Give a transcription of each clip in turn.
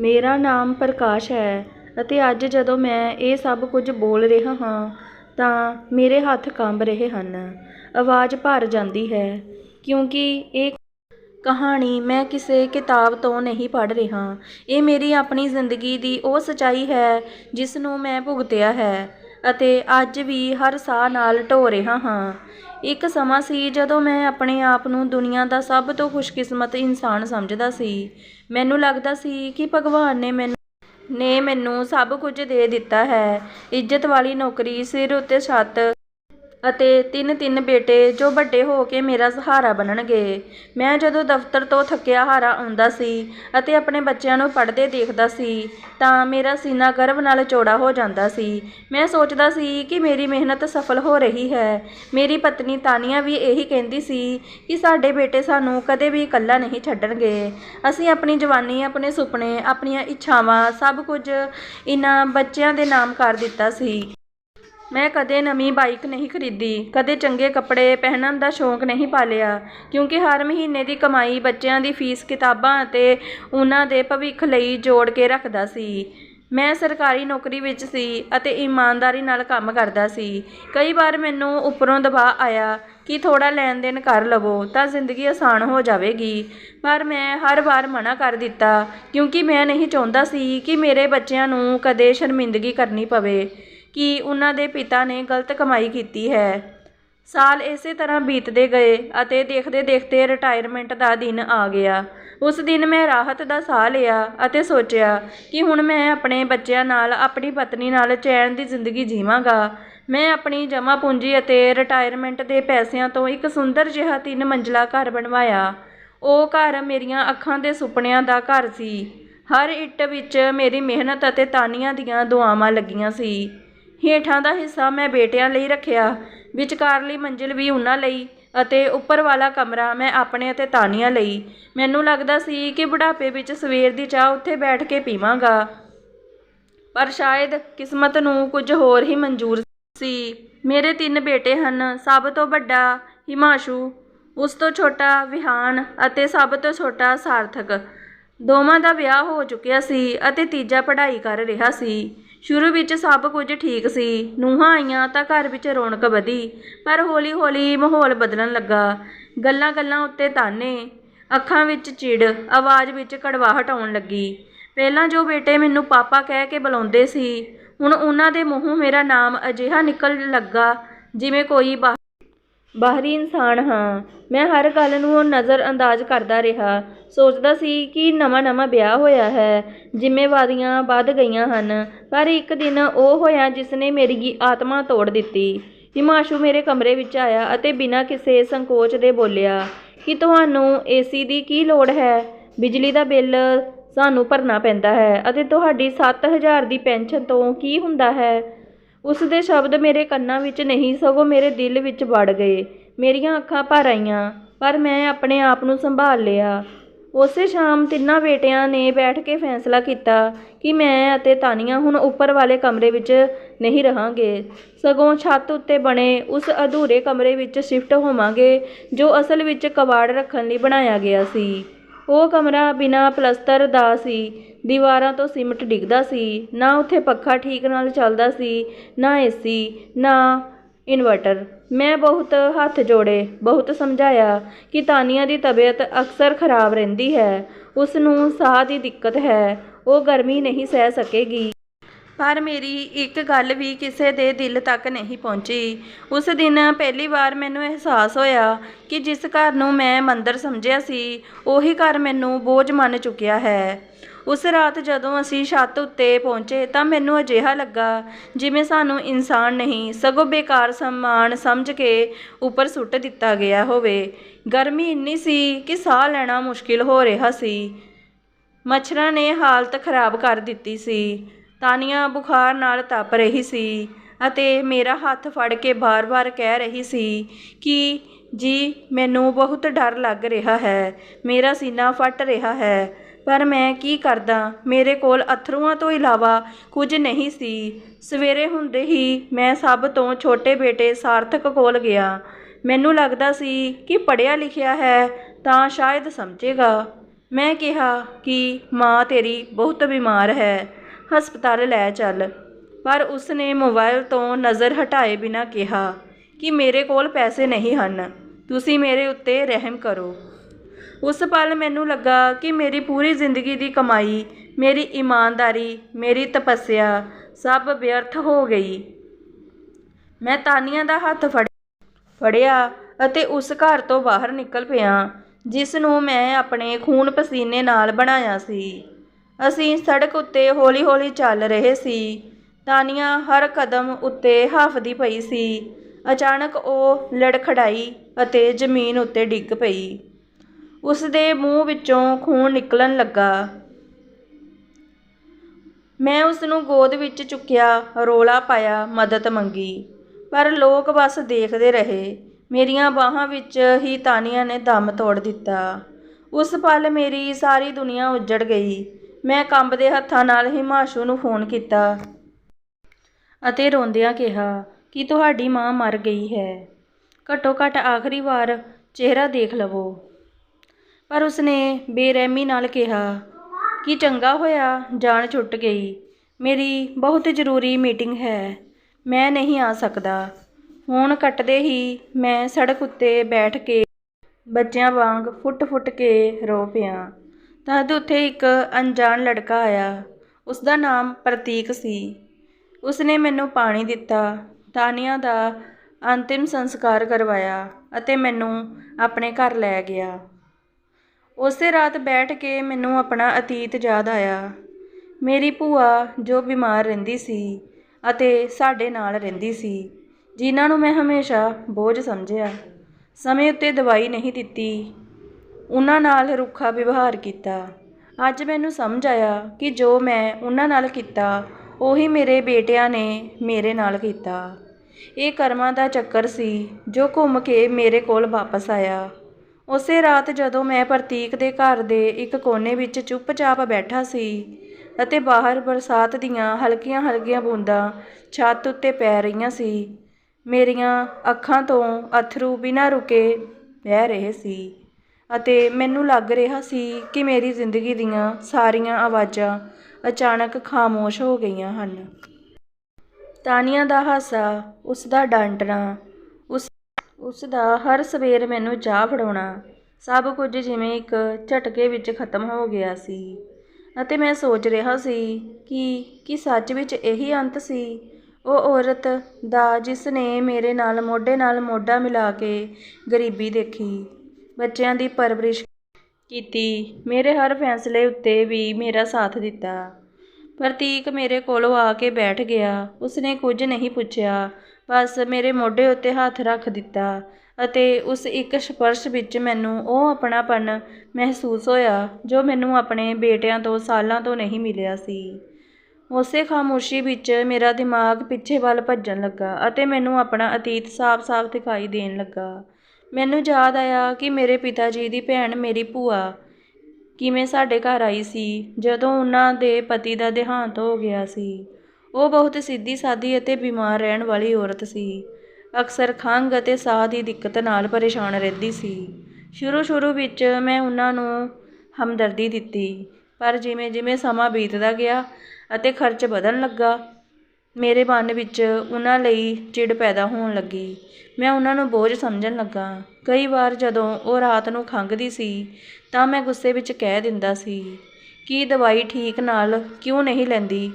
ਮੇਰਾ ਨਾਮ ਪ੍ਰਕਾਸ਼ ਹੈ ਅਤੇ ਅੱਜ ਜਦੋਂ ਮੈਂ ਇਹ ਸਭ ਕੁਝ ਬੋਲ ਰਿਹਾ ਹਾਂ, ਤਾਂ ਮੇਰੇ ਹੱਥ ਕੰਬ ਰਹੇ ਹਨ। ਆਵਾਜ਼ ਭਰ ਜਾਂਦੀ ਹੈ, ਕਿਉਂਕਿ ਇਹ ਕਹਾਣੀ ਮੈਂ ਕਿਸੇ ਕਿਤਾਬ ਤੋਂ ਨਹੀਂ ਪੜ੍ਹ ਰਿਹਾ। ਇਹ ਮੇਰੀ ਆਪਣੀ ਜ਼ਿੰਦਗੀ ਦੀ ਉਹ ਸੱਚਾਈ ਹੈ, ਜਿਸ ਨੂੰ ਮੈਂ ਭੁਗਤਿਆ ਹੈ ਅਤੇ ਅੱਜ ਵੀ ਹਰ ਸਾਹ ਨਾਲ ਢੋ ਰਿਹਾ ਹਾਂ। ਇੱਕ ਸਮਾਂ ਸੀ ਜਦੋਂ ਮੈਂ ਆਪਣੇ ਆਪ ਨੂੰ ਦੁਨੀਆ ਦਾ ਸਭ ਤੋਂ ਖੁਸ਼ਕਿਸਮਤ ਇਨਸਾਨ ਸਮਝਦਾ ਸੀ। ਮੈਨੂੰ ਲੱਗਦਾ ਸੀ ਕਿ ਭਗਵਾਨ ਨੇ ਮੈਨੂੰ ਨੇ ਮੈਨੂੰ ਸਭ ਕੁਝ ਦੇ ਦਿੱਤਾ ਹੈ। ਇੱਜ਼ਤ ਵਾਲੀ ਨੌਕਰੀ ਸਿਰ ਉੱਤੇ ਛੱਤ ਅਤੇ ਤਿੰਨ ਤਿੰਨ ਬੇਟੇ ਜੋ ਵੱਡੇ ਹੋ ਕੇ ਮੇਰਾ ਸਹਾਰਾ ਬਣਨਗੇ। ਮੈਂ ਜਦੋਂ ਦਫ਼ਤਰ ਤੋਂ ਥੱਕਿਆ ਹਾਰਾ ਆਉਂਦਾ ਸੀ ਅਤੇ ਆਪਣੇ ਬੱਚਿਆਂ ਨੂੰ ਪੜ੍ਹਦੇ ਦੇਖਦਾ ਸੀ ਤਾਂ ਮੇਰਾ ਸੀਨਾ ਗਰਵ ਨਾਲ ਚੌੜਾ ਹੋ ਜਾਂਦਾ ਸੀ। ਮੈਂ ਸੋਚਦਾ ਸੀ ਕਿ ਮੇਰੀ ਮਿਹਨਤ ਸਫਲ ਹੋ ਰਹੀ ਹੈ। ਮੇਰੀ ਪਤਨੀ ਤਾਨੀਆ ਵੀ ਇਹੀ ਕਹਿੰਦੀ ਸੀ ਕਿ ਸਾਡੇ ਬੇਟੇ ਸਾਨੂੰ ਕਦੇ ਵੀ ਇਕੱਲਾ ਨਹੀਂ ਛੱਡਣਗੇ। ਅਸੀਂ ਆਪਣੀ ਜਵਾਨੀ, ਆਪਣੇ ਸੁਪਨੇ, ਆਪਣੀਆਂ ਇੱਛਾਵਾਂ ਸਭ ਕੁਝ ਇਹਨਾਂ ਬੱਚਿਆਂ ਦੇ ਨਾਮ ਕਰ ਦਿੱਤਾ ਸੀ। ਮੈਂ ਕਦੇ ਨਵੀਂ ਬਾਈਕ ਨਹੀਂ ਖਰੀਦੀ, ਕਦੇ ਚੰਗੇ ਕੱਪੜੇ ਪਹਿਨਣ ਦਾ ਸ਼ੌਂਕ ਨਹੀਂ ਪਾਲਿਆ, ਕਿਉਂਕਿ ਹਰ ਮਹੀਨੇ ਦੀ ਕਮਾਈ ਬੱਚਿਆਂ ਦੀ ਫੀਸ, ਕਿਤਾਬਾਂ ਅਤੇ ਉਹਨਾਂ ਦੇ ਭਵਿੱਖ ਲਈ ਜੋੜ ਕੇ ਰੱਖਦਾ ਸੀ। ਮੈਂ ਸਰਕਾਰੀ ਨੌਕਰੀ ਵਿੱਚ ਸੀ ਅਤੇ ਇਮਾਨਦਾਰੀ ਨਾਲ ਕੰਮ ਕਰਦਾ ਸੀ। ਕਈ ਵਾਰ ਮੈਨੂੰ ਉੱਪਰੋਂ ਦਬਾਅ ਆਇਆ ਕਿ ਥੋੜ੍ਹਾ ਲੈਣ ਦੇਣ ਕਰ ਲਵੋ ਤਾਂ ਜ਼ਿੰਦਗੀ ਆਸਾਨ ਹੋ ਜਾਵੇਗੀ। ਪਰ ਮੈਂ ਹਰ ਵਾਰ ਮਨਾ ਕਰ ਦਿੱਤਾ, ਕਿਉਂਕਿ ਮੈਂ ਨਹੀਂ ਚਾਹੁੰਦਾ ਸੀ ਕਿ ਮੇਰੇ ਬੱਚਿਆਂ ਨੂੰ ਕਦੇ ਸ਼ਰਮਿੰਦਗੀ ਕਰਨੀ ਪਵੇ। ਕਿ ਉਹਨਾਂ ਦੇ ਪਿਤਾ ਨੇ ਗਲਤ ਕਮਾਈ ਕੀਤੀ ਹੈ। ਸਾਲ ਇਸੇ ਤਰ੍ਹਾਂ ਬੀਤਦੇ ਗਏ ਅਤੇ ਦੇਖਦੇ ਦੇਖਦੇ ਰਿਟਾਇਰਮੈਂਟ ਦਾ ਦਿਨ ਆ ਗਿਆ। ਉਸ ਦਿਨ ਮੈਂ ਰਾਹਤ ਦਾ ਸਾਹ ਲਿਆ ਅਤੇ ਸੋਚਿਆ ਕਿ ਹੁਣ ਮੈਂ ਆਪਣੇ ਬੱਚਿਆਂ ਨਾਲ ਆਪਣੀ ਪਤਨੀ ਨਾਲ ਚੈਨ ਦੀ ਜ਼ਿੰਦਗੀ ਜੀਵਾਂਗਾ। ਮੈਂ ਆਪਣੀ ਜਮ੍ਹਾਂ ਪੂੰਜੀ ਅਤੇ ਰਿਟਾਇਰਮੈਂਟ ਦੇ ਪੈਸਿਆਂ ਤੋਂ ਇੱਕ ਸੁੰਦਰ ਜਿਹਾ ਤਿੰਨ ਮੰਜ਼ਲਾ ਘਰ ਬਣਵਾਇਆ। ਉਹ ਘਰ ਮੇਰੀਆਂ ਅੱਖਾਂ ਦੇ ਸੁਪਨਿਆਂ ਦਾ ਘਰ ਸੀ। ਹਰ ਇੱਟ ਵਿੱਚ ਮੇਰੀ ਮਿਹਨਤ ਅਤੇ ਤਾਨੀਆਂ ਦੀਆਂ ਦੁਆਵਾਂ ਲੱਗੀਆਂ ਸੀ। ਹੇਠਾਂ ਦਾ ਹਿੱਸਾ ਮੈਂ ਬੇਟਿਆਂ ਲਈ ਰੱਖਿਆ। ਵਿਚਕਾਰਲੀ ਮੰਜ਼ਿਲ ਵੀ ਉਹਨਾਂ ਲਈ ਅਤੇ ਉੱਪਰ ਵਾਲਾ ਕਮਰਾ ਮੈਂ ਆਪਣੇ ਅਤੇ ਤਾਨੀਆਂ ਲਈ। ਮੈਨੂੰ ਲੱਗਦਾ ਸੀ ਕਿ ਬੁਢਾਪੇ ਵਿੱਚ ਸਵੇਰ ਦੀ ਚਾਹ ਉੱਥੇ ਬੈਠ ਕੇ ਪੀਵਾਂਗਾ। ਪਰ ਸ਼ਾਇਦ ਕਿਸਮਤ ਨੂੰ ਕੁਝ ਹੋਰ ਹੀ ਮਨਜ਼ੂਰ ਸੀ। ਮੇਰੇ ਤਿੰਨ ਬੇਟੇ ਹਨ, ਸਭ ਤੋਂ ਵੱਡਾ ਹਿਮਾਸ਼ੂ, ਉਸ ਤੋਂ ਛੋਟਾ ਵਿਹਾਨ ਅਤੇ ਸਭ ਤੋਂ ਛੋਟਾ ਸਾਰਥਕ। ਦੋਵਾਂ ਦਾ ਵਿਆਹ ਹੋ ਚੁੱਕਿਆ ਸੀ ਅਤੇ ਤੀਜਾ ਪੜ੍ਹਾਈ ਕਰ ਰਿਹਾ ਸੀ। ਸ਼ੁਰੂ ਵਿੱਚ ਸਭ ਕੁਝ ਠੀਕ ਸੀ। ਨੂੰਹਾਂ ਆਈਆਂ ਤਾਂ ਘਰ ਵਿੱਚ ਰੌਣਕ ਵਧੀ, ਪਰ ਹੌਲੀ-ਹੌਲੀ ਮਾਹੌਲ ਬਦਲਣ ਲੱਗਾ। ਗੱਲਾਂ-ਗੱਲਾਂ ਉੱਤੇ ਤਾਨੇ, ਅੱਖਾਂ ਵਿੱਚ ਚਿੜ, ਆਵਾਜ਼ ਵਿੱਚ ਕੜਵਾਹਟ ਆਉਣ ਲੱਗੀ। ਪਹਿਲਾਂ ਜੋ ਬੇਟੇ ਮੈਨੂੰ ਪਾਪਾ ਕਹਿ ਕੇ ਬੁਲਾਉਂਦੇ ਸੀ, ਹੁਣ ਉਹਨਾਂ ਦੇ ਮੂੰਹੋਂ ਮੇਰਾ ਨਾਮ ਅਜਿਹਾ ਨਿਕਲ ਲੱਗਾ, ਜਿਵੇਂ ਕੋਈ ਬਾਹ ਬਾਹਰੀ ਇਨਸਾਨ ਹਾਂ। ਮੈਂ ਹਰ ਗੱਲ ਨੂੰ ਨਜ਼ਰ ਅੰਦਾਜ਼ ਕਰਦਾ ਰਿਹਾ। ਸੋਚਦਾ ਸੀ ਕਿ ਨਵਾਂ ਨਵਾਂ ਵਿਆਹ ਹੋਇਆ ਹੈ। ਜ਼ਿੰਮੇਵਾਰੀਆਂ ਵੱਧ ਗਈਆਂ ਹਨ, ਪਰ ਇੱਕ ਦਿਨ ਉਹ ਹੋਇਆ ਜਿਸ ਨੇ ਮੇਰੀ ਆਤਮਾ ਤੋੜ ਦਿੱਤੀ। ਹਿਮਾਸ਼ੂ ਮੇਰੇ ਕਮਰੇ ਵਿੱਚ ਆਇਆ ਅਤੇ ਬਿਨਾਂ ਕਿਸੇ ਸੰਕੋਚ ਦੇ ਬੋਲਿਆ, ਕਿ ਤੁਹਾਨੂੰ ਏਸੀ ਦੀ ਕੀ ਲੋੜ ਹੈ? ਬਿਜਲੀ ਦਾ ਬਿੱਲ ਸਾਨੂੰ ਭਰਨਾ ਪੈਂਦਾ ਹੈ ਅਤੇ ਤੁਹਾਡੀ 7000 ਦੀ ਪੈਨਸ਼ਨ ਤੋਂ ਕੀ ਹੁੰਦਾ ਹੈ? ਉਸ ਦੇ ਸ਼ਬਦ ਮੇਰੇ ਕੰਨਾਂ ਵਿੱਚ ਨਹੀਂ, ਸਗੋਂ ਮੇਰੇ ਦਿਲ ਵਿੱਚ ਵੜ ਗਏ। ਮੇਰੀਆਂ ਅੱਖਾਂ ਭਰ ਆਈਆਂ, ਪਰ ਮੈਂ ਆਪਣੇ ਆਪ ਨੂੰ ਸੰਭਾਲ ਲਿਆ। ਉਸੇ ਸ਼ਾਮ ਤਿੰਨਾਂ ਬੇਟਿਆਂ ਨੇ ਬੈਠ ਕੇ ਫੈਸਲਾ ਕੀਤਾ ਕਿ ਮੈਂ ਅਤੇ ਤਾਨੀਆ ਹੁਣ ਉੱਪਰ ਵਾਲੇ ਕਮਰੇ ਵਿੱਚ ਨਹੀਂ ਰਹਾਂਗੇ। ਸਗੋਂ ਛੱਤ ਉੱਤੇ ਬਣੇ ਉਸ ਅਧੂਰੇ ਕਮਰੇ ਵਿੱਚ ਸ਼ਿਫਟ ਹੋਵਾਂਗੇ, ਜੋ ਅਸਲ ਵਿੱਚ ਕਬਾੜ ਰੱਖਣ ਲਈ ਬਣਾਇਆ ਗਿਆ ਸੀ। ਉਹ ਕਮਰਾ ਬਿਨਾਂ ਪਲਸਤਰ ਦਾ ਸੀ। ਦੀਵਾਰਾਂ ਤੋਂ ਸੀਮਟ ਡਿੱਗਦਾ ਸੀ। ਨਾ ਉੱਥੇ ਪੱਖਾ ਠੀਕ ਨਾਲ ਚੱਲਦਾ ਸੀ, ਨਾ ਏਸੀ ਨਾ ਇਨਵਰਟਰ। ਮੈਂ ਬਹੁਤ ਹੱਥ ਜੋੜੇ, ਬਹੁਤ ਸਮਝਾਇਆ ਕਿ ਤਾਨੀਆ ਦੀ ਤਬੀਅਤ ਅਕਸਰ ਖਰਾਬ ਰਹਿੰਦੀ ਹੈ। ਉਸ ਨੂੰ ਸਾਹ ਦੀ ਦਿੱਕਤ ਹੈ। ਉਹ ਗਰਮੀ ਨਹੀਂ ਸਹਿ ਸਕੇਗੀ। ਪਰ ਮੇਰੀ ਇੱਕ ਗੱਲ ਵੀ ਕਿਸੇ ਦੇ ਦਿਲ ਤੱਕ ਨਹੀਂ ਪਹੁੰਚੀ। ਉਸ ਦਿਨ ਪਹਿਲੀ ਵਾਰ ਮੈਨੂੰ ਅਹਿਸਾਸ ਹੋਇਆ ਕਿ ਜਿਸ ਘਰ ਨੂੰ ਮੈਂ ਮੰਦਰ ਸਮਝਿਆ ਸੀ, ਉਹੀ ਘਰ ਮੈਨੂੰ ਬੋਝ ਮੰਨ ਚੁੱਕਿਆ ਹੈ। ਉਸ ਰਾਤ ਜਦੋਂ ਅਸੀਂ ਛੱਤ ਉੱਤੇ ਪਹੁੰਚੇ ਤਾਂ ਮੈਨੂੰ ਅਜਿਹਾ ਲੱਗਾ ਜਿਵੇਂ ਸਾਨੂੰ ਇਨਸਾਨ ਨਹੀਂ, ਸਗੋਂ ਬੇਕਾਰ ਸਮਾਨ ਸਮਝ ਕੇ ਉੱਪਰ ਸੁੱਟ ਦਿੱਤਾ ਗਿਆ ਹੋਵੇ। ਗਰਮੀ ਇੰਨੀ ਸੀ ਕਿ ਸਾਹ ਲੈਣਾ ਮੁਸ਼ਕਿਲ ਹੋ ਰਿਹਾ ਸੀ। ਮੱਛਰਾਂ ਨੇ ਹਾਲਤ ਖਰਾਬ ਕਰ ਦਿੱਤੀ ਸੀ। ਤਾਨੀਆ ਬੁਖਾਰ ਨਾਲ ਤਪ ਰਹੀ ਸੀ ਅਤੇ ਮੇਰਾ ਹੱਥ ਫੜ ਕੇ ਬਾਰ-ਬਾਰ ਕਹਿ ਰਹੀ ਸੀ ਕਿ, ਜੀ, ਮੈਨੂੰ ਬਹੁਤ ਡਰ ਲੱਗ ਰਿਹਾ ਹੈ, ਮੇਰਾ ਸੀਨਾ ਫਟ ਰਿਹਾ ਹੈ, ਪਰ ਮੈਂ ਕੀ ਕਰਦਾ? ਮੇਰੇ ਕੋਲ ਅਥਰੂਆਂ ਤੋਂ ਇਲਾਵਾ ਕੁਝ ਨਹੀਂ ਸੀ। ਸਵੇਰੇ ਹੁੰਦੇ ਹੀ ਮੈਂ ਸਭ ਤੋਂ ਛੋਟੇ ਬੇਟੇ ਸਾਰਥਕ ਕੋਲ ਗਿਆ। ਮੈਨੂੰ ਲੱਗਦਾ ਸੀ ਕਿ ਪੜ੍ਹਿਆ ਲਿਖਿਆ ਹੈ ਤਾਂ ਸ਼ਾਇਦ ਸਮਝੇਗਾ। ਮੈਂ ਕਿਹਾ ਕਿ, ਮਾਂ ਤੇਰੀ ਬਹੁਤ ਬਿਮਾਰ ਹੈ। ਹਸਪਤਾਲ ਲੈ ਚੱਲ। ਪਰ ਉਸ ਨੇ ਮੋਬਾਈਲ ਤੋਂ ਨਜ਼ਰ ਹਟਾਏ ਬਿਨਾਂ ਕਿਹਾ ਕਿ ਮੇਰੇ ਕੋਲ ਪੈਸੇ ਨਹੀਂ ਹਨ, ਤੁਸੀਂ ਮੇਰੇ ਉੱਤੇ ਰਹਿਮ ਕਰੋ। ਉਸ ਪਲ ਮੈਨੂੰ ਲੱਗਾ ਕਿ ਮੇਰੀ ਪੂਰੀ ਜ਼ਿੰਦਗੀ ਦੀ ਕਮਾਈ, ਮੇਰੀ ਇਮਾਨਦਾਰੀ, ਮੇਰੀ ਤਪੱਸਿਆ ਸਭ ਵਿਅਰਥ ਹੋ ਗਈ। ਮੈਂ ਤਾਨੀਆਂ ਦਾ ਹੱਥ ਫੜ ਫੜਿਆ ਅਤੇ ਉਸ ਘਰ ਤੋਂ ਬਾਹਰ ਨਿਕਲ ਪਿਆ ਜਿਸ ਨੂੰ ਮੈਂ ਆਪਣੇ ਖੂਨ ਪਸੀਨੇ ਨਾਲ ਬਣਾਇਆ ਸੀ। ਅਸੀਂ ਸੜਕ ਉੱਤੇ ਹੌਲੀ-ਹੌਲੀ ਚੱਲ ਰਹੇ ਸੀ। ਤਾਨੀਆ ਹਰ ਕਦਮ ਉੱਤੇ ਹਾਫਦੀ ਪਈ ਸੀ। ਅਚਾਨਕ ਉਹ ਲੜਖੜਾਈ ਅਤੇ ਜ਼ਮੀਨ ਉੱਤੇ ਡਿੱਗ ਪਈ। ਉਸਦੇ ਮੂੰਹ ਵਿੱਚੋਂ ਖੂਨ ਨਿਕਲਣ ਲੱਗਾ। ਮੈਂ ਉਸਨੂੰ ਗੋਦ ਵਿੱਚ ਚੁੱਕਿਆ, ਰੌਲਾ ਪਾਇਆ, ਮਦਦ ਮੰਗੀ। ਪਰ ਲੋਕ ਬਸ ਦੇਖਦੇ ਰਹੇ। ਮੇਰੀਆਂ ਬਾਹਾਂ ਵਿੱਚ ਹੀ ਤਾਨੀਆ ਨੇ ਦਮ ਤੋੜ ਦਿੱਤਾ। ਉਸ ਪਲ ਮੇਰੀ ਸਾਰੀ ਦੁਨੀਆ ਉੱਜੜ ਗਈ। ਮੈਂ ਕੰਬਦੇ ਹੱਥਾਂ ਨਾਲ ਹਿਮਾਸ਼ੂ ਨੂੰ ਫੋਨ ਕੀਤਾ ਅਤੇ ਰੋਂਦਿਆਂ ਕਿਹਾ, ਕਿ ਤੁਹਾਡੀ ਮਾਂ ਮਰ ਗਈ ਹੈ? ਘੱਟੋ ਘੱਟ ਆਖਰੀ ਵਾਰ ਚਿਹਰਾ ਦੇਖ ਲਵੋ। ਪਰ ਉਸਨੇ ਬੇਰਹਿਮੀ ਨਾਲ ਕਿਹਾ, ਕਿ ਚੰਗਾ ਹੋਇਆ? ਜਾਨ ਛੁੱਟ ਗਈ। ਮੇਰੀ ਬਹੁਤ ਜ਼ਰੂਰੀ ਮੀਟਿੰਗ ਹੈ। ਮੈਂ ਨਹੀਂ ਆ ਸਕਦਾ। ਫੋਨ ਕੱਟਦੇ ਹੀ ਮੈਂ ਸੜਕ ਉੱਤੇ ਬੈਠ ਕੇ ਬੱਚਿਆਂ ਵਾਂਗ ਫੁੱਟ-ਫੁੱਟ ਕੇ ਰੋ ਪਿਆ। ਤਦ ਉੱਥੇ ਇੱਕ ਅਣਜਾਣ ਲੜਕਾ ਆਇਆ। ਉਸ ਦਾ ਨਾਮ ਪ੍ਰਤੀਕ ਸੀ। ਉਸਨੇ ਮੈਨੂੰ ਪਾਣੀ ਦਿੱਤਾ ਤਾਨੀਆ ਦਾ ਅੰਤਿਮ ਸੰਸਕਾਰ ਕਰਵਾਇਆ ਅਤੇ ਮੈਨੂੰ ਆਪਣੇ ਘਰ ਲੈ ਗਿਆ। ਉਸੇ ਰਾਤ ਬੈਠ ਕੇ ਮੈਨੂੰ ਆਪਣਾ ਅਤੀਤ ਯਾਦ ਆਇਆ। ਮੇਰੀ ਭੂਆ ਜੋ ਬਿਮਾਰ ਰਹਿੰਦੀ ਸੀ ਅਤੇ ਸਾਡੇ ਨਾਲ ਰਹਿੰਦੀ ਸੀ, ਜਿਨ੍ਹਾਂ ਨੂੰ ਮੈਂ ਹਮੇਸ਼ਾ ਬੋਝ ਸਮਝਿਆ। ਸਮੇਂ ਉੱਤੇ ਦਵਾਈ ਨਹੀਂ ਦਿੱਤੀ ਉਹਨਾਂ ਨਾਲ ਰੁੱਖਾ ਵਿਵਹਾਰ ਕੀਤਾ। ਅੱਜ ਮੈਨੂੰ ਸਮਝ ਆਇਆ ਕਿ ਜੋ ਮੈਂ ਉਹਨਾਂ ਨਾਲ ਕੀਤਾ, ਉਹੀ ਮੇਰੇ ਬੇਟਿਆਂ ਨੇ ਮੇਰੇ ਨਾਲ ਕੀਤਾ। ਇਹ ਕਰਮਾਂ ਦਾ ਚੱਕਰ ਸੀ ਜੋ ਘੁੰਮ ਕੇ ਮੇਰੇ ਕੋਲ ਵਾਪਸ ਆਇਆ। ਉਸੇ ਰਾਤ ਜਦੋਂ ਮੈਂ ਪ੍ਰਤੀਕ ਦੇ ਘਰ ਦੇ ਇੱਕ ਕੋਨੇ ਵਿੱਚ ਚੁੱਪਚਾਪ ਬੈਠਾ ਸੀ ਅਤੇ ਬਾਹਰ ਬਰਸਾਤ ਦੀਆਂ ਹਲਕੀਆਂ-ਹਲਕੀਆਂ ਬੂੰਦਾਂ ਛੱਤ ਉੱਤੇ ਪੈ ਰਹੀਆਂ ਸੀ, ਮੇਰੀਆਂ ਅੱਖਾਂ ਤੋਂ ਅਥਰੂ ਬਿਨਾਂ ਰੁਕੇ ਵਹਿ ਰਹੇ ਸੀ। ਅਤੇ ਮੈਨੂੰ ਲੱਗ ਰਿਹਾ ਸੀ ਕਿ ਮੇਰੀ ਜ਼ਿੰਦਗੀ ਦੀਆਂ ਸਾਰੀਆਂ ਆਵਾਜ਼ਾਂ ਅਚਾਨਕ ਖਾਮੋਸ਼ ਹੋ ਗਈਆਂ ਹਨ। ਤਾਨੀਆਂ ਦਾ ਹਾਸਾ ਉਸ ਦਾ ਡਾਂਟਣਾ, ਉਸ ਉਸ ਦਾ ਹਰ ਸਵੇਰ ਮੈਨੂੰ ਚਾਹ ਫੜਾਉਣਾ, ਸਭ ਕੁਝ ਜਿਵੇਂ ਇੱਕ ਝਟਕੇ ਵਿੱਚ ਖਤਮ ਹੋ ਗਿਆ ਸੀ। ਅਤੇ ਮੈਂ ਸੋਚ ਰਿਹਾ ਸੀ ਕਿ, ਕੀ ਸੱਚ ਵਿੱਚ ਇਹੀ ਅੰਤ ਸੀ। ਉਹ ਔਰਤ ਦਾ ਜਿਸ ਨੇ ਮੇਰੇ ਨਾਲ ਮੋਢੇ ਨਾਲ ਮੋਢਾ ਮਿਲਾ ਕੇ ਗਰੀਬੀ ਦੇਖੀ। ਬੱਚਿਆਂ ਦੀ ਪਰਵਰਿਸ਼ ਕੀਤੀ। ਮੇਰੇ ਹਰ ਫੈਸਲੇ ਉੱਤੇ ਵੀ ਮੇਰਾ ਸਾਥ ਦਿੱਤਾ। ਪ੍ਰਤੀਕ ਮੇਰੇ ਕੋਲੋਂ ਆ ਕੇ ਬੈਠ ਗਿਆ। ਉਸਨੇ ਕੁਝ ਨਹੀਂ ਪੁੱਛਿਆ। ਬਸ ਮੇਰੇ ਮੋਢੇ ਉੱਤੇ ਹੱਥ ਰੱਖ ਦਿੱਤਾ ਅਤੇ ਉਸ ਇੱਕ ਸਪਰਸ਼ ਵਿੱਚ ਮੈਨੂੰ ਉਹ ਆਪਣਾਪਨ ਮਹਿਸੂਸ ਹੋਇਆ ਜੋ ਮੈਨੂੰ ਆਪਣੇ ਬੇਟਿਆਂ ਤੋਂ ਸਾਲਾਂ ਤੋਂ ਨਹੀਂ ਮਿਲਿਆ ਸੀ। ਉਸੇ ਖਾਮੋਸ਼ੀ ਵਿੱਚ ਮੇਰਾ ਦਿਮਾਗ ਪਿੱਛੇ ਵੱਲ ਭੱਜਣ ਲੱਗਾ ਅਤੇ ਮੈਨੂੰ ਆਪਣਾ ਅਤੀਤ ਸਾਫ਼-ਸਾਫ਼ ਦਿਖਾਈ ਦੇਣ ਲੱਗਾ। ਮੈਨੂੰ ਯਾਦ ਆਇਆ ਕਿ ਮੇਰੇ ਪਿਤਾ ਜੀ ਦੀ ਭੈਣ ਮੇਰੀ ਭੂਆ ਕਿਵੇਂ ਸਾਡੇ ਘਰ ਆਈ ਸੀ, ਜਦੋਂ ਉਹਨਾਂ ਦੇ ਪਤੀ ਦਾ ਦੇਹਾਂਤ ਹੋ ਗਿਆ ਸੀ। ਉਹ ਬਹੁਤ ਸਿੱਧੀ ਸਾਦੀ ਅਤੇ ਬਿਮਾਰ ਰਹਿਣ ਵਾਲੀ ਔਰਤ ਸੀ। ਅਕਸਰ ਖੰਘ ਅਤੇ ਸਾਹ ਦੀ ਦਿੱਕਤ ਨਾਲ ਪਰੇਸ਼ਾਨ ਰਹਿੰਦੀ ਸੀ। ਸ਼ੁਰੂ ਸ਼ੁਰੂ ਵਿੱਚ ਮੈਂ ਉਹਨਾਂ ਨੂੰ ਹਮਦਰਦੀ ਦਿੱਤੀ, ਪਰ ਜਿਵੇਂ ਜਿਵੇਂ ਸਮਾਂ ਬੀਤਦਾ ਗਿਆ ਅਤੇ ਖਰਚ ਵਧਣ ਲੱਗਾ ਮੇਰੇ ਮਨ ਵਿੱਚ ਉਹਨਾਂ ਲਈ ਚਿੜ ਪੈਦਾ ਹੋਣ ਲੱਗੀ। ਮੈਂ ਉਹਨਾਂ ਨੂੰ ਬੋਝ ਸਮਝਣ ਲੱਗਾ। ਕਈ ਵਾਰ ਜਦੋਂ ਉਹ ਰਾਤ ਨੂੰ ਖੰਘਦੀ ਸੀ, ਤਾਂ ਮੈਂ ਗੁੱਸੇ ਵਿੱਚ ਕਹਿ ਦਿੰਦਾ ਸੀ, ਕਿ ਦਵਾਈ ਠੀਕ ਨਾਲ ਕਿਉਂ ਨਹੀਂ ਲੈਂਦੀ?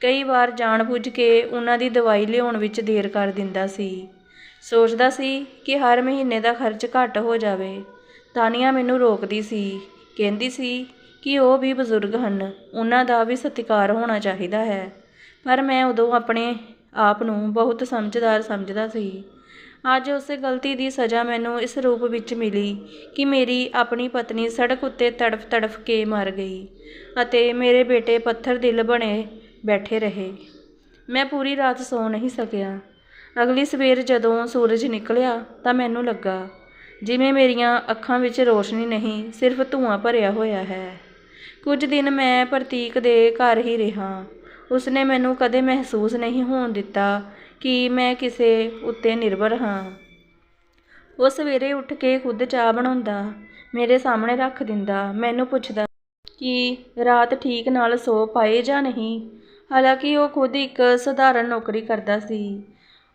ਕਈ ਵਾਰ ਜਾਣ ਬੁੱਝ ਕੇ ਉਹਨਾਂ ਦੀ ਦਵਾਈ ਲਿਆਉਣ ਵਿੱਚ ਦੇਰ ਕਰ ਦਿੰਦਾ ਸੀ। ਸੋਚਦਾ ਸੀ ਕਿ ਹਰ ਮਹੀਨੇ ਦਾ ਖਰਚ ਘੱਟ ਹੋ ਜਾਵੇ। ਤਾਨੀਆ ਮੈਨੂੰ ਰੋਕਦੀ ਸੀ, ਕਹਿੰਦੀ ਸੀ ਕਿ ਉਹ ਵੀ ਬਜ਼ੁਰਗ ਹਨ, ਉਹਨਾਂ ਦਾ ਵੀ ਸਤਿਕਾਰ ਹੋਣਾ ਚਾਹੀਦਾ ਹੈ। ਪਰ ਮੈਂ ਉਦੋਂ ਆਪਣੇ ਆਪ ਨੂੰ ਬਹੁਤ ਸਮਝਦਾਰ ਸਮਝਦਾ ਸੀ। ਅੱਜ ਉਸ ਗਲਤੀ ਦੀ ਸਜ਼ਾ ਮੈਨੂੰ ਇਸ ਰੂਪ ਵਿੱਚ ਮਿਲੀ ਕਿ ਮੇਰੀ ਆਪਣੀ ਪਤਨੀ ਸੜਕ ਉੱਤੇ ਤੜਫ ਤੜਫ ਕੇ ਮਰ ਗਈ ਅਤੇ ਮੇਰੇ ਬੇਟੇ ਪੱਥਰ ਦਿਲ ਬਣੇ ਬੈਠੇ ਰਹੇ। ਮੈਂ ਪੂਰੀ ਰਾਤ ਸੌ ਨਹੀਂ ਸਕਿਆ। ਅਗਲੀ ਸਵੇਰ ਜਦੋਂ ਸੂਰਜ ਨਿਕਲਿਆ ਤਾਂ ਮੈਨੂੰ ਲੱਗਾ, ਜਿਵੇਂ ਮੇਰੀਆਂ ਅੱਖਾਂ ਵਿੱਚ ਰੋਸ਼ਨੀ ਨਹੀਂ, ਸਿਰਫ ਧੂਆਂ ਭਰਿਆ ਹੋਇਆ ਹੈ। ਕੁਝ ਦਿਨ ਮੈਂ ਪ੍ਰਤੀਕ ਦੇ ਘਰ ਹੀ ਰਿਹਾ। ਉਸਨੇ ਮੈਨੂੰ ਕਦੇ ਮਹਿਸੂਸ ਨਹੀਂ ਹੋਣ ਦਿੱਤਾ ਕਿ ਮੈਂ ਕਿਸੇ ਉੱਤੇ ਨਿਰਭਰ ਹਾਂ। ਉਹ ਸਵੇਰੇ ਉੱਠ ਕੇ ਖੁਦ ਚਾਹ ਬਣਾਉਂਦਾ, ਮੇਰੇ ਸਾਹਮਣੇ ਰੱਖ ਦਿੰਦਾ, ਮੈਨੂੰ ਪੁੱਛਦਾ ਕਿ ਰਾਤ ਠੀਕ ਨਾਲ ਸੋ ਪਾਏ ਜਾਂ ਨਹੀਂ? ਹਾਲਾਂਕਿ ਉਹ ਖੁਦ ਇੱਕ ਸਧਾਰਨ ਨੌਕਰੀ ਕਰਦਾ ਸੀ।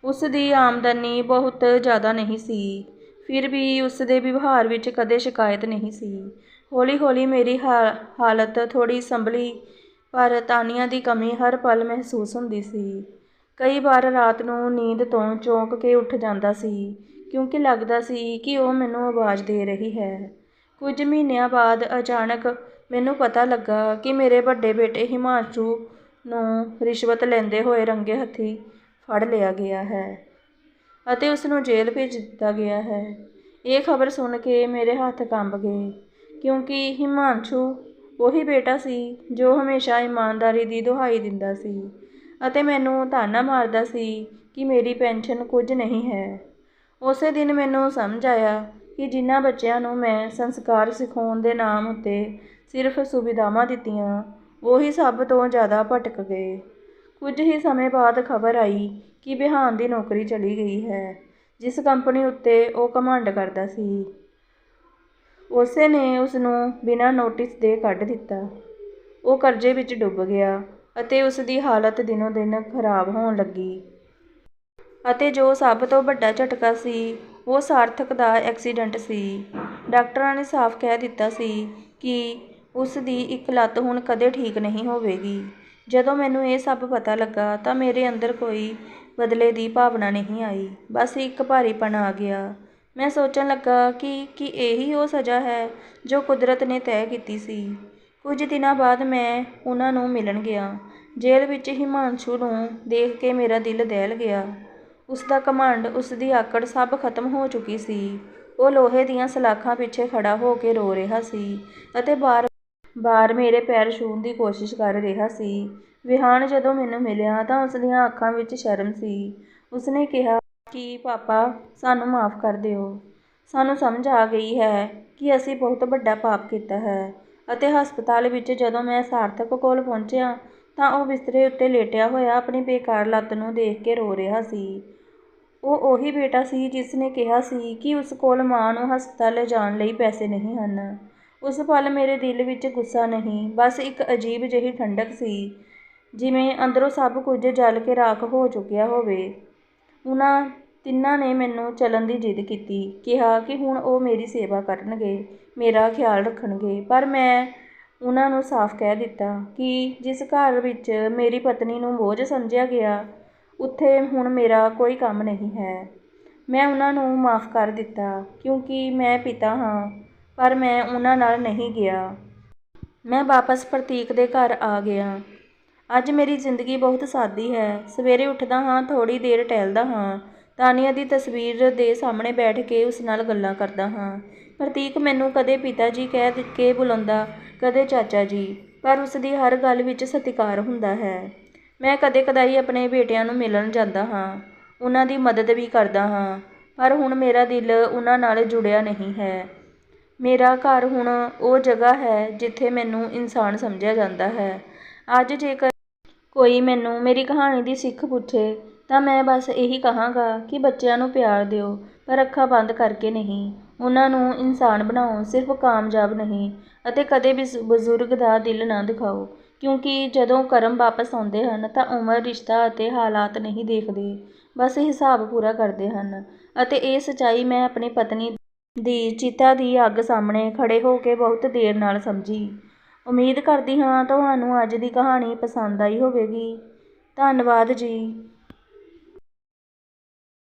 ਉਸ ਦੀ ਆਮਦਨੀ ਬਹੁਤ ਜ਼ਿਆਦਾ ਨਹੀਂ ਸੀ। ਫਿਰ ਵੀ ਉਸ ਦੇ ਵਿਵਹਾਰ ਵਿੱਚ ਕਦੇ ਸ਼ਿਕਾਇਤ ਨਹੀਂ ਸੀ। ਹੌਲੀ ਹੌਲੀ ਮੇਰੀ ਹਾ- ਹਾਲਤ ਥੋੜੀ ਸੰਭਲੀ। ਪਰ ਤਾਨੀਆਂ ਦੀ ਕਮੀ ਹਰ ਪਲ ਮਹਿਸੂਸ ਹੁੰਦੀ ਸੀ। ਕਈ ਵਾਰ ਰਾਤ ਨੂੰ ਨੀਂਦ ਤੋਂ ਚੌਂਕ ਕੇ ਉੱਠ ਜਾਂਦਾ ਸੀ, ਕਿਉਂਕਿ ਲੱਗਦਾ ਸੀ ਕਿ ਉਹ ਮੈਨੂੰ ਆਵਾਜ਼ ਦੇ ਰਹੀ ਹੈ। ਕੁਝ ਮਹੀਨਿਆਂ ਬਾਅਦ ਅਚਾਨਕ ਮੈਨੂੰ ਪਤਾ ਲੱਗਾ ਕਿ ਮੇਰੇ ਵੱਡੇ ਬੇਟੇ ਹਿਮਾਂਸ਼ੂ ਨੂੰ ਰਿਸ਼ਵਤ ਲੈਂਦੇ ਹੋਏ ਰੰਗੇ ਹੱਥੀਂ ਫੜ ਲਿਆ ਗਿਆ ਹੈ ਅਤੇ ਉਸ ਨੂੰ ਜੇਲ੍ਹ ਭੇਜ ਦਿੱਤਾ ਗਿਆ ਹੈ। ਇਹ ਖਬਰ ਸੁਣ ਕੇ ਮੇਰੇ ਹੱਥ ਕੰਬ ਗਏ, ਕਿਉਂਕਿ ਹਿਮਾਂਸ਼ੂ ਉਹੀ ਬੇਟਾ ਸੀ ਜੋ ਹਮੇਸ਼ਾ ਇਮਾਨਦਾਰੀ ਦੀ ਦੁਹਾਈ ਦਿੰਦਾ ਸੀ ਅਤੇ ਮੈਨੂੰ ਤਾਨਾ ਮਾਰਦਾ ਸੀ ਕਿ ਮੇਰੀ ਪੈਨਸ਼ਨ ਕੁਝ ਨਹੀਂ ਹੈ। ਉਸੇ ਦਿਨ ਮੈਨੂੰ ਸਮਝ ਆਇਆ ਕਿ ਜਿਨ੍ਹਾਂ ਬੱਚਿਆਂ ਨੂੰ ਮੈਂ ਸੰਸਕਾਰ ਸਿਖਾਉਣ ਦੇ ਨਾਮ ਉੱਤੇ ਸਿਰਫ ਸੁਵਿਧਾਵਾਂ ਦਿੱਤੀਆਂ, ਉਹੀ ਸਭ ਤੋਂ ਜ਼ਿਆਦਾ ਭਟਕ ਗਏ। ਕੁਝ ਹੀ ਸਮੇਂ ਬਾਅਦ ਖਬਰ ਆਈ ਕਿ ਬਿਹਾਨ ਦੀ ਨੌਕਰੀ ਚਲੀ ਗਈ ਹੈ, ਜਿਸ ਕੰਪਨੀ ਉੱਤੇ ਉਹ ਘਮੰਡ ਕਰਦਾ ਸੀ। ਉਸੇ ਨੇ ਉਸ ਨੂੰ ਬਿਨਾਂ ਨੋਟਿਸ ਦੇ ਕੱਢ ਦਿੱਤਾ। ਉਹ ਕਰਜ਼ੇ ਵਿੱਚ ਡੁੱਬ ਗਿਆ ਅਤੇ ਉਸ ਦੀ ਹਾਲਤ ਦਿਨੋ ਦਿਨ ਖਰਾਬ ਹੋਣ ਲੱਗੀ। ਅਤੇ ਜੋ ਸਭ ਤੋਂ ਵੱਡਾ ਝਟਕਾ ਸੀ, ਉਹ ਸਾਰਥਕ ਦਾ ਐਕਸੀਡੈਂਟ ਸੀ। ਡਾਕਟਰਾਂ ਨੇ ਸਾਫ਼ ਕਹਿ ਦਿੱਤਾ ਸੀ ਕਿ ਉਸ ਦੀ ਇੱਕ ਲੱਤ ਹੁਣ ਕਦੇ ਠੀਕ ਨਹੀਂ ਹੋਵੇਗੀ। ਜਦੋਂ ਮੈਨੂੰ ਇਹ ਸਭ ਪਤਾ ਲੱਗਾ ਤਾਂ ਮੇਰੇ ਅੰਦਰ ਕੋਈ ਬਦਲੇ ਦੀ ਭਾਵਨਾ ਨਹੀਂ ਆਈ। ਬਸ ਇੱਕ ਭਾਰੀਪਣ ਆ ਗਿਆ। ਮੈਂ ਸੋਚਣ ਲੱਗਾ ਕਿ, ਕੀ ਇਹੀ ਉਹ ਸਜ਼ਾ ਹੈ ਜੋ ਕੁਦਰਤ ਨੇ ਤੈਅ ਕੀਤੀ ਸੀ। ਕੁਝ ਦਿਨਾਂ ਬਾਅਦ ਮੈਂ ਉਹਨਾਂ ਨੂੰ ਮਿਲਣ ਗਿਆ। ਜੇਲ੍ਹ ਵਿੱਚ ਹਿਮਾਂਸ਼ੂ ਨੂੰ ਦੇਖ ਕੇ ਮੇਰਾ ਦਿਲ ਦਹਿਲ ਗਿਆ। ਉਸ ਦਾ ਘਮੰਡ, ਉਸ ਦੀ ਆਕੜ ਸਭ ਖਤਮ ਹੋ ਚੁੱਕੀ ਸੀ। ਉਹ ਲੋਹੇ ਦੀਆਂ ਸਲਾਖਾਂ ਪਿੱਛੇ ਖੜਾ ਹੋ ਕੇ ਰੋ ਰਿਹਾ ਸੀ ਅਤੇ ਬਾਰ ਬਾਰ ਮੇਰੇ ਪੈਰ ਛੂਹਣ ਦੀ ਕੋਸ਼ਿਸ਼ ਕਰ ਰਿਹਾ ਸੀ। ਵਿਹਾਨ ਜਦੋਂ ਮੈਨੂੰ ਮਿਲਿਆ ਤਾਂ ਉਸ ਦੀਆਂ ਅੱਖਾਂ ਵਿੱਚ ਸ਼ਰਮ ਸੀ। ਉਸਨੇ ਕਿਹਾ ਕਿ ਪਾਪਾ, ਸਾਨੂੰ ਮਾਫ਼ ਕਰ ਦਿਓ। ਸਾਨੂੰ ਸਮਝ ਆ ਗਈ ਹੈ ਕਿ ਅਸੀਂ ਬਹੁਤ ਵੱਡਾ ਪਾਪ ਕੀਤਾ ਹੈ ਅਤੇ ਹਸਪਤਾਲ ਵਿੱਚ ਜਦੋਂ ਮੈਂ ਸਾਰਥਕ ਕੋਲ ਪਹੁੰਚਿਆ ਤਾਂ ਉਹ ਬਿਸਤਰੇ ਉੱਤੇ ਲੇਟਿਆ ਹੋਇਆ ਆਪਣੀ ਬੇਕਾਰ ਲੱਤ ਨੂੰ ਦੇਖ ਕੇ ਰੋ ਰਿਹਾ ਸੀ। ਉਹ ਉਹੀ ਬੇਟਾ ਸੀ ਜਿਸ ਨੇ ਕਿਹਾ ਸੀ ਕਿ ਉਸ ਕੋਲ ਮਾਂ ਨੂੰ ਹਸਪਤਾਲ ਲਿਜਾਣ ਲਈ ਪੈਸੇ ਨਹੀਂ ਹਨ। ਉਸ ਪਲ ਮੇਰੇ ਦਿਲ ਵਿੱਚ ਗੁੱਸਾ ਨਹੀਂ, ਬਸ ਇੱਕ ਅਜੀਬ ਜਿਹੀ ਠੰਡਕ ਸੀ, ਜਿਵੇਂ ਅੰਦਰੋਂ ਸਭ ਕੁਝ ਜਲ ਕੇ ਰਾਖ ਹੋ ਚੁੱਕਿਆ ਹੋਵੇ। ਉਹਨਾਂ ਤਿੰਨਾਂ ਨੇ ਮੈਨੂੰ ਚੱਲਣ ਦੀ ਜਿੱਦ ਕੀਤੀ, ਕਿਹਾ ਕਿ ਹੁਣ ਉਹ ਮੇਰੀ ਸੇਵਾ ਕਰਨਗੇ, ਮੇਰਾ ਖਿਆਲ ਰੱਖਣਗੇ। ਪਰ ਮੈਂ ਉਹਨਾਂ ਨੂੰ ਸਾਫ਼ ਕਹਿ ਦਿੱਤਾ ਕਿ ਜਿਸ ਘਰ ਵਿੱਚ ਮੇਰੀ ਪਤਨੀ ਨੂੰ ਬੋਝ ਸਮਝਿਆ ਗਿਆ, ਉੱਥੇ ਹੁਣ ਮੇਰਾ ਕੋਈ ਕੰਮ ਨਹੀਂ ਹੈ। ਮੈਂ ਉਹਨਾਂ ਨੂੰ ਮਾਫ਼ ਕਰ ਦਿੱਤਾ, ਕਿਉਂਕਿ ਮੈਂ ਪਿਤਾ ਹਾਂ, ਪਰ ਮੈਂ ਉਹਨਾਂ ਨਾਲ ਨਹੀਂ ਗਿਆ। ਮੈਂ ਵਾਪਸ ਪ੍ਰਤੀਕ ਦੇ ਘਰ ਆ ਗਿਆ। ਅੱਜ ਮੇਰੀ ਜ਼ਿੰਦਗੀ ਬਹੁਤ ਸਾਦੀ ਹੈ। ਸਵੇਰੇ ਉੱਠਦਾ ਹਾਂ ਥੋੜੀ ਦੇਰ ਟਹਿਲਦਾ ਹਾਂ ਤਾਨੀਆ ਦੀ ਤਸਵੀਰ ਦੇ ਸਾਹਮਣੇ ਬੈਠ ਕੇ ਉਸ ਨਾਲ ਗੱਲਾਂ ਕਰਦਾ ਹਾਂ। ਪ੍ਰਤੀਕ ਮੈਨੂੰ ਕਦੇ ਪਿਤਾ ਜੀ ਕਹਿ ਕੇ ਬੁਲਾਉਂਦਾ, ਕਦੇ ਚਾਚਾ ਜੀ, ਪਰ ਉਸ ਦੀ ਹਰ ਗੱਲ ਵਿੱਚ ਸਤਿਕਾਰ ਹੁੰਦਾ ਹੈ। ਮੈਂ ਕਦੇ ਕਦਾਈ ਆਪਣੇ ਬੇਟਿਆਂ ਨੂੰ ਮਿਲਣ ਜਾਂਦਾ ਹਾਂ, ਉਹਨਾਂ ਦੀ ਮਦਦ ਵੀ ਕਰਦਾ ਹਾਂ, ਪਰ ਹੁਣ ਮੇਰਾ ਦਿਲ ਉਹਨਾਂ ਨਾਲ ਜੁੜਿਆ ਨਹੀਂ ਹੈ। ਮੇਰਾ ਘਰ ਹੁਣ ਉਹ ਜਗ੍ਹਾ ਹੈ ਜਿੱਥੇ ਮੈਨੂੰ ਇਨਸਾਨ ਸਮਝਿਆ ਜਾਂਦਾ ਹੈ। ਅੱਜ ਜੇਕਰ ਕੋਈ ਮੈਨੂੰ ਮੇਰੀ ਕਹਾਣੀ ਦੀ ਸਿੱਖ ਪੁੱਛੇ ਤਾਂ ਮੈਂ ਬਸ ਇਹੀ ਕਹਾਂਗਾ ਕਿ ਬੱਚਿਆਂ ਨੂੰ ਪਿਆਰ ਦਿਓ, ਪਰ ਅੱਖਾਂ ਬੰਦ ਕਰਕੇ ਨਹੀਂ। ਉਹਨਾਂ ਨੂੰ ਇਨਸਾਨ ਬਣਾਓ ਸਿਰਫ ਕਾਮਯਾਬ ਨਹੀਂ ਅਤੇ ਕਦੇ ਵੀ ਬਜ਼ੁਰਗ ਦਾ ਦਿਲ ਨਾ ਦਿਖਾਓ, ਕਿਉਂਕਿ ਜਦੋਂ ਕਰਮ ਵਾਪਸ ਆਉਂਦੇ ਹਨ ਤਾਂ ਉਮਰ, ਰਿਸ਼ਤਾ ਅਤੇ ਹਾਲਾਤ ਨਹੀਂ ਦੇਖਦੇ, ਬਸ ਹਿਸਾਬ ਪੂਰਾ ਕਰਦੇ ਹਨ। ਅਤੇ ਇਹ ਸੱਚਾਈ ਮੈਂ ਆਪਣੀ ਪਤਨੀ ਦੀ, ਚਿਤਾ ਦੀ ਅੱਗ ਸਾਹਮਣੇ ਖੜੇ ਹੋ ਕੇ ਬਹੁਤ ਦੇਰ ਨਾਲ ਸਮਝੀ। ਉਮੀਦ ਕਰਦੀ ਹਾਂ ਤੁਹਾਨੂੰ ਅੱਜ ਦੀ ਕਹਾਣੀ ਪਸੰਦ ਆਈ ਹੋਵੇਗੀ। ਧੰਨਵਾਦ ਜੀ।